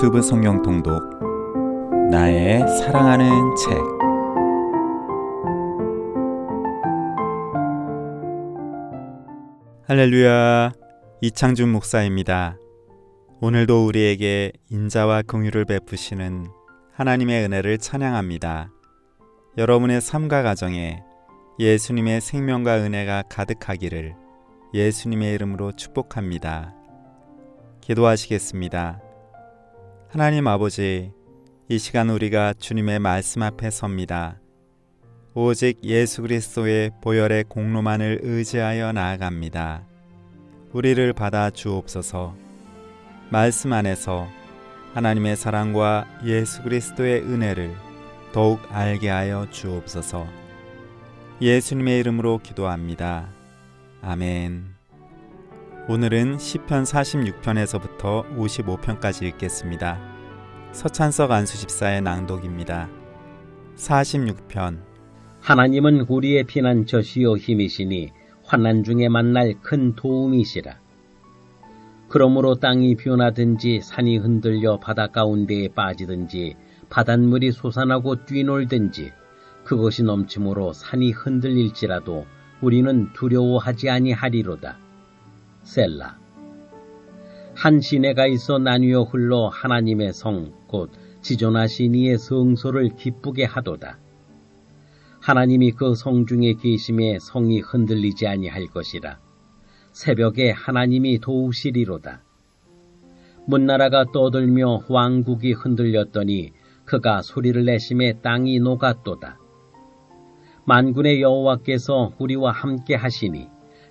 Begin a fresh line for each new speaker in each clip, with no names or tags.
유튜브 성경 통독 나의 사랑하는 책 할렐루야 이창준 목사입니다. 오늘도 우리에게 인자와 긍휼을 베푸시는 하나님의 은혜를 찬양합니다. 여러분의 삶과 가정에 예수님의 생명과 은혜가 가득하기를 예수님의 이름으로 축복합니다. 기도하시겠습니다. 하나님 아버지, 이 시간 우리가 주님의 말씀 앞에 섭니다. 오직 예수 그리스도의 보혈의 공로만을 의지하여 나아갑니다. 우리를 받아 주옵소서. 말씀 안에서 하나님의 사랑과 예수 그리스도의 은혜를 더욱 알게 하여 주옵소서. 예수님의 이름으로 기도합니다. 아멘. 오늘은 시편 46편에서부터 55편까지 읽겠습니다. 서찬석 안수집사의 낭독입니다. 46편
하나님은 우리의 피난처시요 힘이시니 환난 중에 만날 큰 도움이시라. 그러므로 땅이 변하든지 산이 흔들려 바다 가운데에 빠지든지 바닷물이 솟아나고 뛰놀든지 그것이 넘침으로 산이 흔들릴지라도 우리는 두려워하지 아니하리로다. 셀라. 한 시내가 있어 나뉘어 흘러 하나님의 성, 곧 지존하신 이의 성소를 기쁘게 하도다. 하나님이 그 성 중에 계심에 성이 흔들리지 아니할 것이라. 새벽에 하나님이 도우시리로다. 문나라가 떠들며 왕국이 흔들렸더니 그가 소리를 내심에 땅이 녹았도다. 만군의 여호와께서 우리와 함께 하시니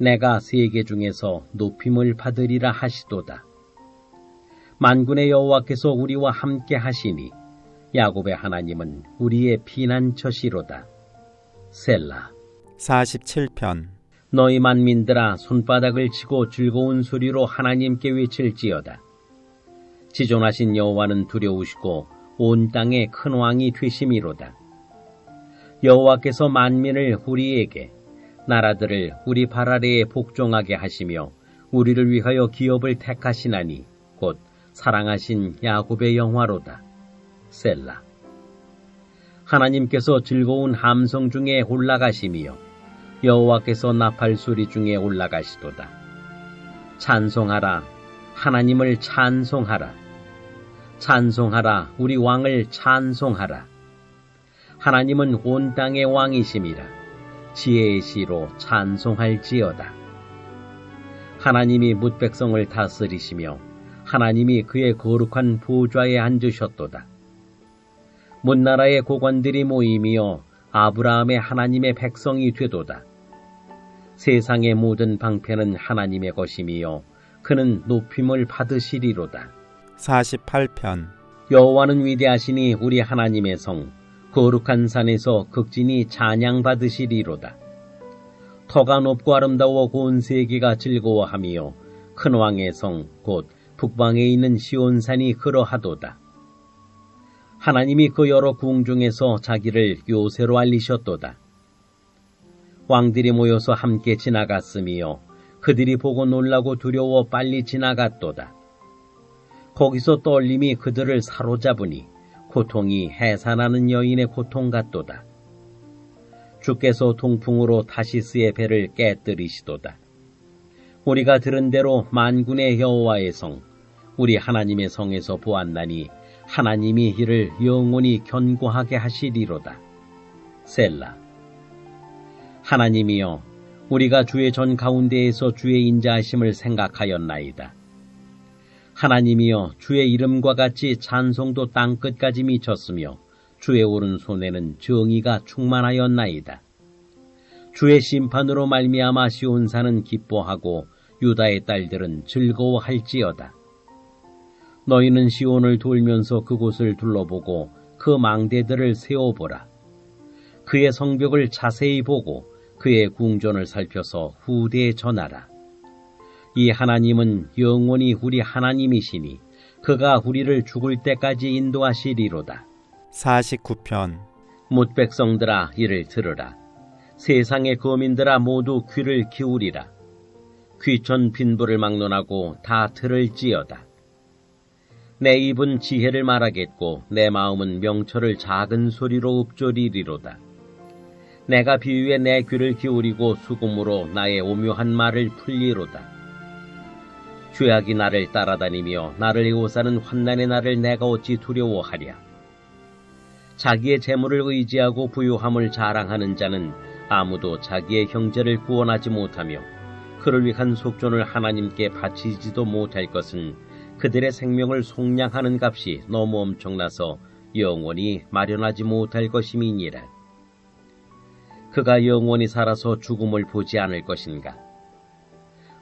내가 세계 중에서 높임을 받으리라 하시도다. 만군의 여호와께서 우리와 함께 하시니 야곱의 하나님은 우리의 피난처시로다. 셀라.
47편
너희 만민들아 손바닥을 치고 즐거운 소리로 하나님께 외칠지어다. 지존하신 여호와는 두려우시고 온 땅의 큰 왕이 되심이로다. 여호와께서 만민을 우리에게 나라들을 우리 발 아래에 복종하게 하시며 우리를 위하여 기업을 택하시나니 곧 사랑하신 야곱의 영화로다. 셀라. 하나님께서 즐거운 함성 중에 올라가시며 여호와께서 나팔 소리 중에 올라가시도다. 찬송하라. 하나님을 찬송하라. 찬송하라. 우리 왕을 찬송하라. 하나님은 온 땅의 왕이심이라. 지혜의 시로 찬송할지어다. 하나님이 뭇백성을 다스리시며 하나님이 그의 거룩한 보좌에 앉으셨도다. 문나라의 고관들이 모이며 아브라함의 하나님의 백성이 되도다. 세상의 모든 방패는 하나님의 것이며 그는 높임을 받으시리로다.
48편
여호와는 위대하시니 우리 하나님의 성 거룩한 산에서 극진히 찬양 받으시리로다. 터가 높고 아름다워 고운 세계가 즐거워하며 큰 왕의 성 곧 북방에 있는 시온산이 그러하도다. 하나님이 그 여러 궁 중에서 자기를 요새로 알리셨도다. 왕들이 모여서 함께 지나갔으며 그들이 보고 놀라고 두려워 빨리 지나갔도다. 거기서 떨림이 그들을 사로잡으니 고통이 해산하는 여인의 고통 같도다. 주께서 동풍으로 다시스의 배를 깨뜨리시도다. 우리가 들은 대로 만군의 여호와의 성, 우리 하나님의 성에서 보았나니 하나님이 이를 영원히 견고하게 하시리로다. 셀라. 하나님이여, 우리가 주의 전 가운데에서 주의 인자하심을 생각하였나이다. 하나님이여, 주의 이름과 같이 찬송도 땅 끝까지 미쳤으며 주의 오른손에는 정의가 충만하였나이다. 주의 심판으로 말미암아 시온산은 기뻐하고 유다의 딸들은 즐거워할지어다. 너희는 시온을 돌면서 그곳을 둘러보고 그 망대들을 세워보라. 그의 성벽을 자세히 보고 그의 궁전을 살펴서 후대에 전하라. 이 하나님은 영원히 우리 하나님이시니 그가 우리를 죽을 때까지 인도하시리로다.
49편
못 백성들아 이를 들으라. 세상의 거민들아 모두 귀를 기울이라. 귀천 빈부를 막론하고 다 들을지어다. 내 입은 지혜를 말하겠고 내 마음은 명철을 작은 소리로 읊조리리로다. 내가 비유에 내 귀를 기울이고 수금으로 나의 오묘한 말을 풀리로다. 죄악이 나를 따라다니며 나를 에워싸는 환난의 날을 내가 어찌 두려워하랴. 자기의 재물을 의지하고 부유함을 자랑하는 자는 아무도 자기의 형제를 구원하지 못하며 그를 위한 속전을 하나님께 바치지도 못할 것은 그들의 생명을 속량하는 값이 너무 엄청나서 영원히 마련하지 못할 것임이니라. 그가 영원히 살아서 죽음을 보지 않을 것인가?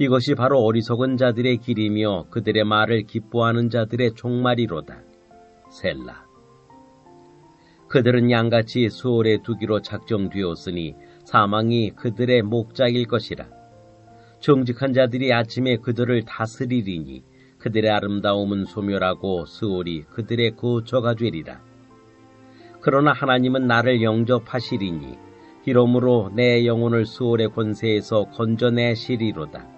이것이 바로 어리석은 자들의 길이며 그들의 말을 기뻐하는 자들의 종말이로다. 셀라. 그들은 양같이 수월에 두기로 작정되었으니 사망이 그들의 목자일 것이라. 정직한 자들이 아침에 그들을 다스리리니 그들의 아름다움은 소멸하고 수월이 그들의 거처가 되리라. 그러나 하나님은 나를 영접하시리니 이러므로 내 영혼을 수월의 권세에서 건져내시리로다.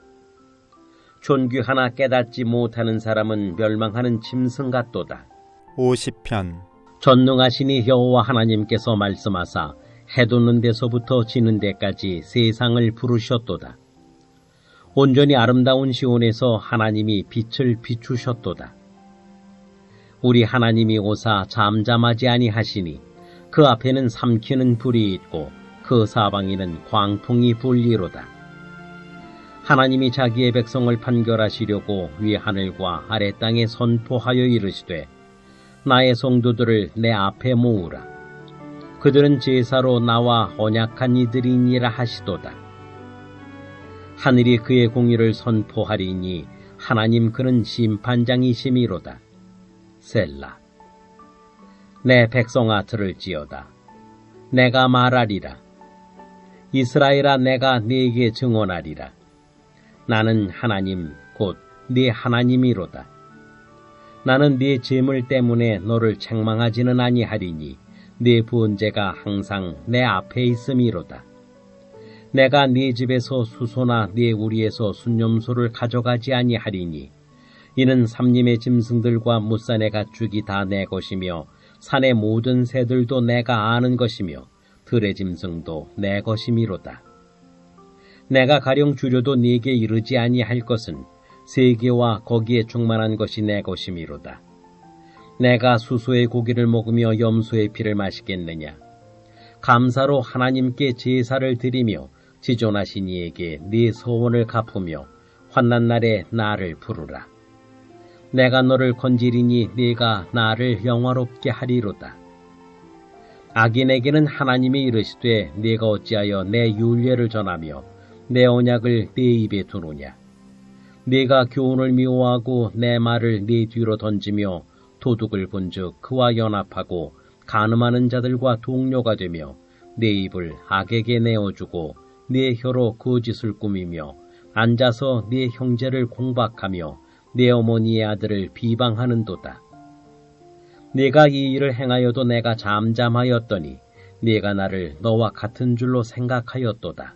존귀 하나 깨닫지 못하는 사람은 멸망하는 짐승 같도다.
50편
전능하시니 여호와 하나님께서 말씀하사 해돋는 데서부터 지는 데까지 세상을 부르셨도다. 온전히 아름다운 시온에서 하나님이 빛을 비추셨도다. 우리 하나님이 오사 잠잠하지 아니하시니 그 앞에는 삼키는 불이 있고 그 사방에는 광풍이 불리로다. 하나님이 자기의 백성을 판결하시려고 위 하늘과 아래 땅에 선포하여 이르시되 나의 성도들을 내 앞에 모으라. 그들은 제사로 나와 언약한 이들이니라 하시도다. 하늘이 그의 공의를 선포하리니 하나님 그는 심판장이심이로다. 셀라. 내 백성아 들을지어다. 내가 말하리라. 이스라엘아 내가 네게 증언하리라. 나는 하나님 곧 네 하나님이로다. 나는 네 재물 때문에 너를 책망하지는 아니하리니 네 부은제가 항상 내 앞에 있음이로다. 내가 네 집에서 수소나 네 우리에서 순념소를 가져가지 아니하리니 이는 삼림의 짐승들과 무산의 가축이 다 내 것이며 산의 모든 새들도 내가 아는 것이며 들의 짐승도 내 것이미로다. 내가 가령 주려도 네게 이르지 아니할 것은 세계와 거기에 충만한 것이 내 것이미로다. 내가 수소의 고기를 먹으며 염소의 피를 마시겠느냐? 감사로 하나님께 제사를 드리며 지존하신 이에게 네 소원을 갚으며 환난 날에 나를 부르라. 내가 너를 건지리니 네가 나를 영화롭게 하리로다. 악인에게는 하나님이 이르시되 네가 어찌하여 내 윤례를 전하며 내 언약을 네 입에 두느냐. 네가 교훈을 미워하고 내 말을 네 뒤로 던지며 도둑을 본즉 그와 연합하고 가늠하는 자들과 동료가 되며 내 입을 악에게 내어주고 네 혀로 거짓을 꾸미며 앉아서 네 형제를 공박하며 내 어머니의 아들을 비방하는도다. 네가 이 일을 행하여도 내가 잠잠하였더니 네가 나를 너와 같은 줄로 생각하였도다.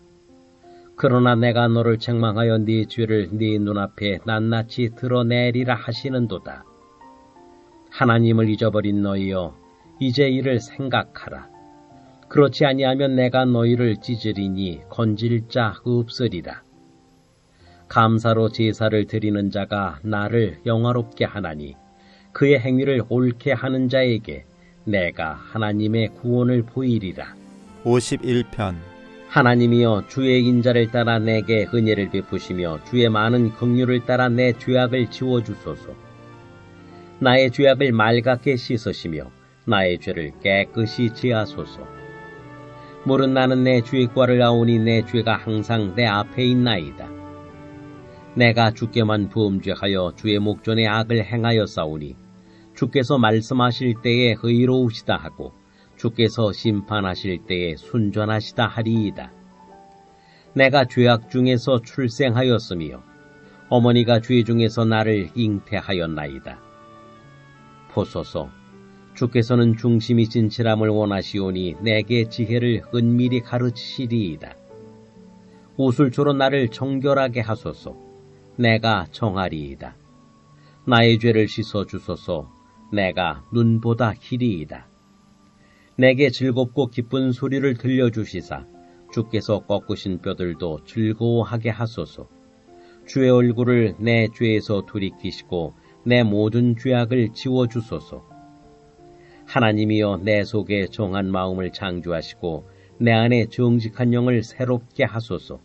그러나 내가 너를 책망하여 네 죄를 네 눈앞에 낱낱이 드러내리라 하시는도다. 하나님을 잊어버린 너희여 이제 이를 생각하라. 그렇지 아니하면 내가 너희를 찢으리니 건질 자 없으리라. 감사로 제사를 드리는 자가 나를 영화롭게 하나니 그의 행위를 옳게 하는 자에게 내가 하나님의 구원을 보이리라.
51편
하나님이여 주의 인자를 따라 내게 은혜를 베푸시며 주의 많은 긍휼을 따라 내 죄악을 지워 주소서. 나의 죄악을 맑게 씻으시며 나의 죄를 깨끗이 지하소서. 물은 나는 내 죄과를 아오니 내 죄가 항상 내 앞에 있나이다. 내가 주께만 범죄하여 주의 목전에 악을 행하여 싸우니 주께서 말씀하실 때에 의로우시다 하고 주께서 심판하실 때에 순전하시다 하리이다. 내가 죄악 중에서 출생하였으며 어머니가 죄 중에서 나를 잉태하였나이다. 보소서, 주께서는 중심이 진실함을 원하시오니 내게 지혜를 은밀히 가르치시리이다. 우술초로 나를 정결하게 하소서, 내가 정하리이다. 나의 죄를 씻어 주소서, 내가 눈보다 희리이다. 내게 즐겁고 기쁜 소리를 들려주시사 주께서 꺾으신 뼈들도 즐거워하게 하소서. 주의 얼굴을 내 죄에서 돌이키시고 내 모든 죄악을 지워주소서. 하나님이여 내 속에 정한 마음을 창조하시고 내 안에 정직한 영을 새롭게 하소서.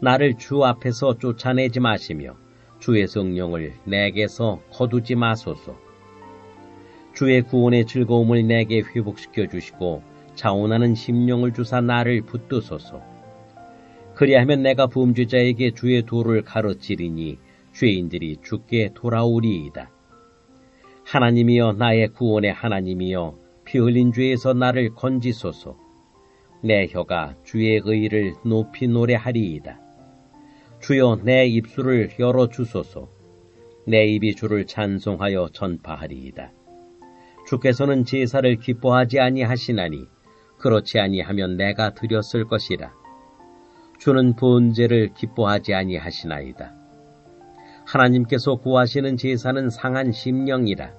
나를 주 앞에서 쫓아내지 마시며 주의 성령을 내게서 거두지 마소서. 주의 구원의 즐거움을 내게 회복시켜 주시고 자원하는 심령을 주사 나를 붙드소서. 그리하면 내가 범죄자에게 주의 도를 가르치리니 죄인들이 주께 돌아오리이다. 하나님이여 나의 구원의 하나님이여 피 흘린 죄에서 나를 건지소서. 내 혀가 주의 의를 높이 노래하리이다. 주여 내 입술을 열어 주소서. 내 입이 주를 찬송하여 전파하리이다. 주께서는 제사를 기뻐하지 아니하시나니 그렇지 아니하면 내가 드렸을 것이라. 주는 번제를 기뻐하지 아니하시나이다. 하나님께서 구하시는 제사는 상한 심령이라.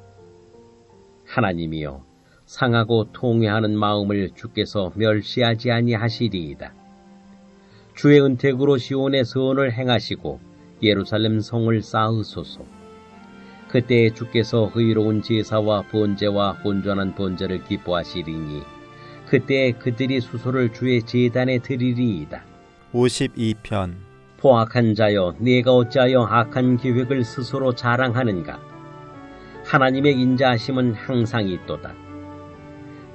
하나님이여 상하고 통회하는 마음을 주께서 멸시하지 아니하시리이다. 주의 은택으로 시온의 선을 행하시고 예루살렘 성을 쌓으소서. 그때에 주께서 의로운 제사와 번제와 온전한 번제를 기뻐하시리니 그때에 그들이 수소를 주의 제단에 드리리이다.
52편.
포악한 자여 네가 어찌하여 악한 계획을 스스로 자랑하는가? 하나님의 인자하심은 항상 있도다.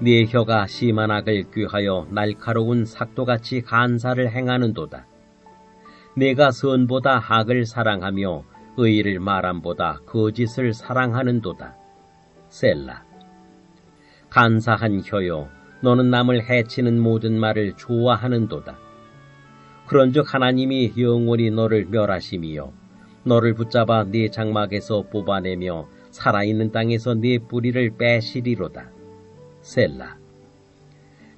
네 혀가 심한 악을 꾀하여 날카로운 삭도같이 간사를 행하는도다. 내가 선보다 악을 사랑하며 의를 말함보다 거짓을 사랑하는도다. 셀라. 간사한 혀요 너는 남을 해치는 모든 말을 좋아하는도다. 그런즉 하나님이 영원히 너를 멸하심이요 너를 붙잡아 네 장막에서 뽑아내며 살아있는 땅에서 네 뿌리를 빼시리로다. 셀라.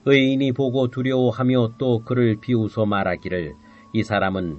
의인이 보고 두려워하며 또 그를 비웃어 말하기를 이 사람은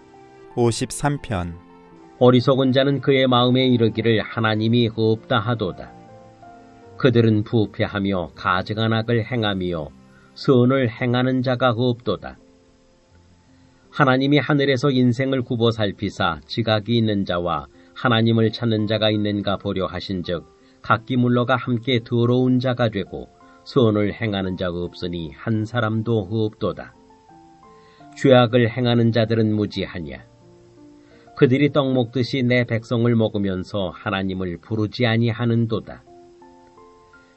53편
어리석은 자는 그의 마음에 이르기를 하나님이 없다 하도다. 그들은 부패하며 가증한 악을 행하며 선을 행하는 자가 없도다. 하나님이 하늘에서 인생을 굽어 살피사 지각이 있는 자와 하나님을 찾는 자가 있는가 보려 하신즉 각기 물러가 함께 더러운 자가 되고 선을 행하는 자가 없으니 한 사람도 없도다. 죄악을 행하는 자들은 무지하냐. 그들이 떡 먹듯이 내 백성을 먹으면서 하나님을 부르지 아니하는도다.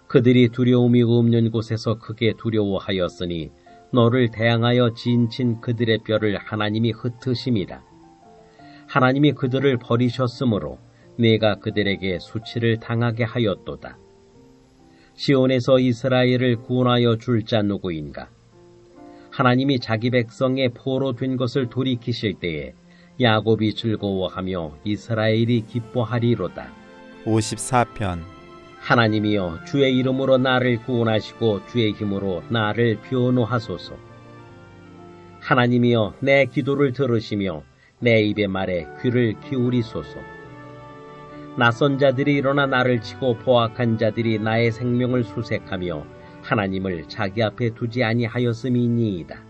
그들이 두려움이 없는 곳에서 크게 두려워하였으니 너를 대항하여 진친 그들의 뼈를 하나님이 흩으심이라. 하나님이 그들을 버리셨으므로 내가 그들에게 수치를 당하게 하였도다. 시온에서 이스라엘을 구원하여 줄 자 누구인가? 하나님이 자기 백성의 포로 된 것을 돌이키실 때에 야곱이 즐거워하며 이스라엘이 기뻐하리로다.
54편
하나님이여 주의 이름으로 나를 구원하시고 주의 힘으로 나를 변호하소서. 하나님이여 내 기도를 들으시며 내 입의 말에 귀를 기울이소서. 낯선 자들이 일어나 나를 치고 포악한 자들이 나의 생명을 수색하며 하나님을 자기 앞에 두지 아니하였음이니이다.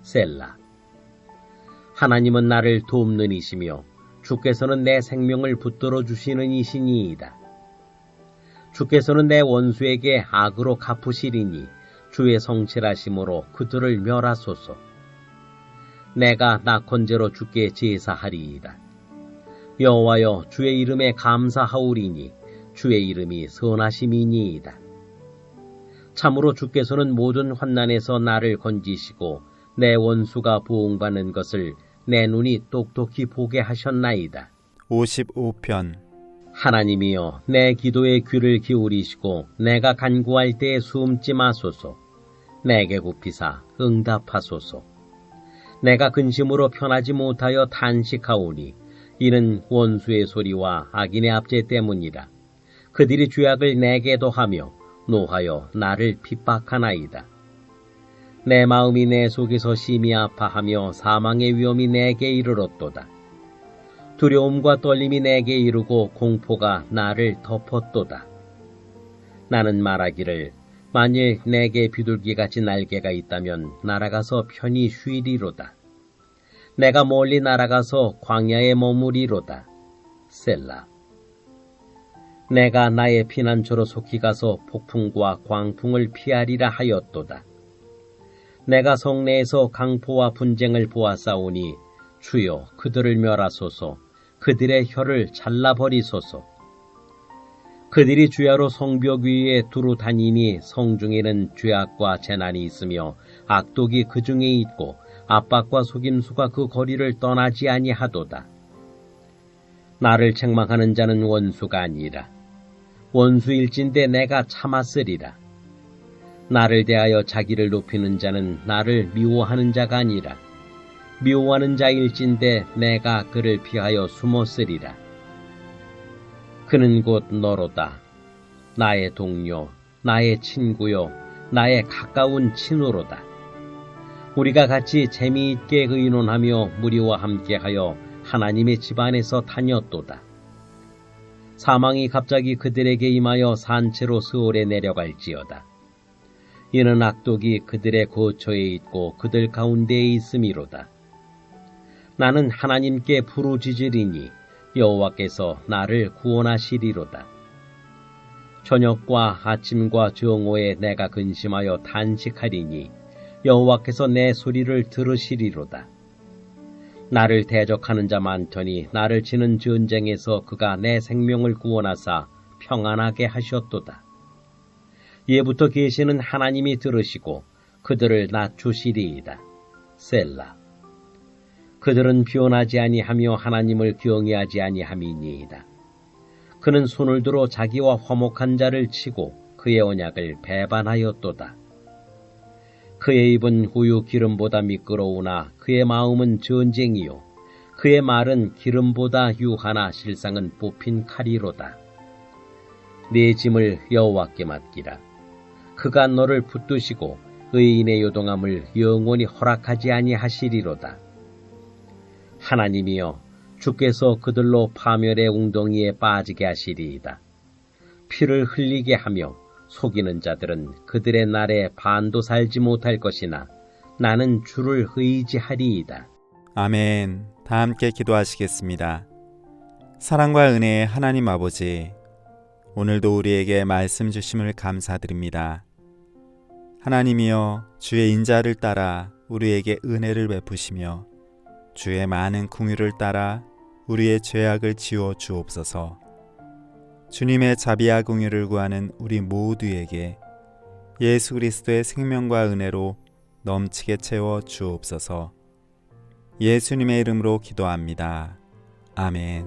셀라. 하나님은 나를 돕는 이시며 주께서는 내 생명을 붙들어 주시는 이시니이다. 주께서는 내 원수에게 악으로 갚으시리니 주의 성실하심으로 그들을 멸하소서. 내가 낙헌제로 주께 제사하리이다. 여호와여 주의 이름에 감사하오리니 주의 이름이 선하심이니이다. 참으로 주께서는 모든 환난에서 나를 건지시고 내 원수가 보응받는 것을 내 눈이 똑똑히 보게 하셨나이다.
55편
하나님이여 내 기도에 귀를 기울이시고 내가 간구할 때에 숨지 마소서. 내게 굽히사 응답하소서. 내가 근심으로 편하지 못하여 탄식하오니 이는 원수의 소리와 악인의 압제 때문이라. 그들이 죄악을 내게도 하며 노하여 나를 핍박하나이다. 내 마음이 내 속에서 심히 아파하며 사망의 위험이 내게 이르렀도다. 두려움과 떨림이 내게 이르고 공포가 나를 덮었도다. 나는 말하기를 만일 내게 비둘기같이 날개가 있다면 날아가서 편히 쉬리로다. 내가 멀리 날아가서 광야에 머무리로다. 셀라. 내가 나의 피난처로 속히 가서 폭풍과 광풍을 피하리라 하였도다. 내가 성내에서 강포와 분쟁을 보았사오니 주여 그들을 멸하소서 그들의 혀를 잘라버리소서 그들이 주야로 성벽 위에 두루 다니니 성 중에는 죄악과 재난이 있으며 악독이 그 중에 있고 압박과 속임수가 그 거리를 떠나지 아니하도다. 나를 책망하는 자는 원수가 아니라 원수일진데 내가 참았으리라. 나를 대하여 자기를 높이는 자는 나를 미워하는 자가 아니라 미워하는 자일진데 내가 그를 피하여 숨었으리라. 그는 곧 너로다. 나의 동료, 나의 친구요, 나의 가까운 친우로다. 우리가 같이 재미있게 의논하며 무리와 함께하여 하나님의 집안에서 다녔도다. 사망이 갑자기 그들에게 임하여 산채로 스올에 내려갈지어다. 이는 악독이 그들의 거처에 있고 그들 가운데에 있음이로다. 나는 하나님께 부르짖으리니 여호와께서 나를 구원하시리로다. 저녁과 아침과 정오에 내가 근심하여 단식하리니 여호와께서 내 소리를 들으시리로다. 나를 대적하는 자 많더니 나를 치는 전쟁에서 그가 내 생명을 구원하사 평안하게 하셨도다. 예부터 계시는 하나님이 들으시고 그들을 낮추시리이다. 셀라. 그들은 변하지 아니하며 하나님을 경외하지 아니함이니이다. 그는 손을 들어 자기와 화목한 자를 치고 그의 언약을 배반하였도다. 그의 입은 우유 기름보다 미끄러우나 그의 마음은 전쟁이요. 그의 말은 기름보다 유하나 실상은 뽑힌 칼이로다. 네 짐을 여호와께 맡기라. 그가 너를 붙드시고 의인의 요동함을 영원히 허락하지 아니하시리로다. 하나님이여 주께서 그들로 파멸의 웅덩이에 빠지게 하시리이다. 피를 흘리게 하며 속이는 자들은 그들의 날에 반도 살지 못할 것이나 나는 주를 의지하리이다.
아멘. 다 함께 기도하시겠습니다. 사랑과 은혜의 하나님 아버지, 오늘도 우리에게 말씀 주심을 감사드립니다. 하나님이여 주의 인자를 따라 우리에게 은혜를 베푸시며 주의 많은 궁유를 따라 우리의 죄악을 지워 주옵소서. 주님의 자비와 공유를 구하는 우리 모두에게 예수 그리스도의 생명과 은혜로 넘치게 채워 주옵소서. 예수님의 이름으로 기도합니다. 아멘.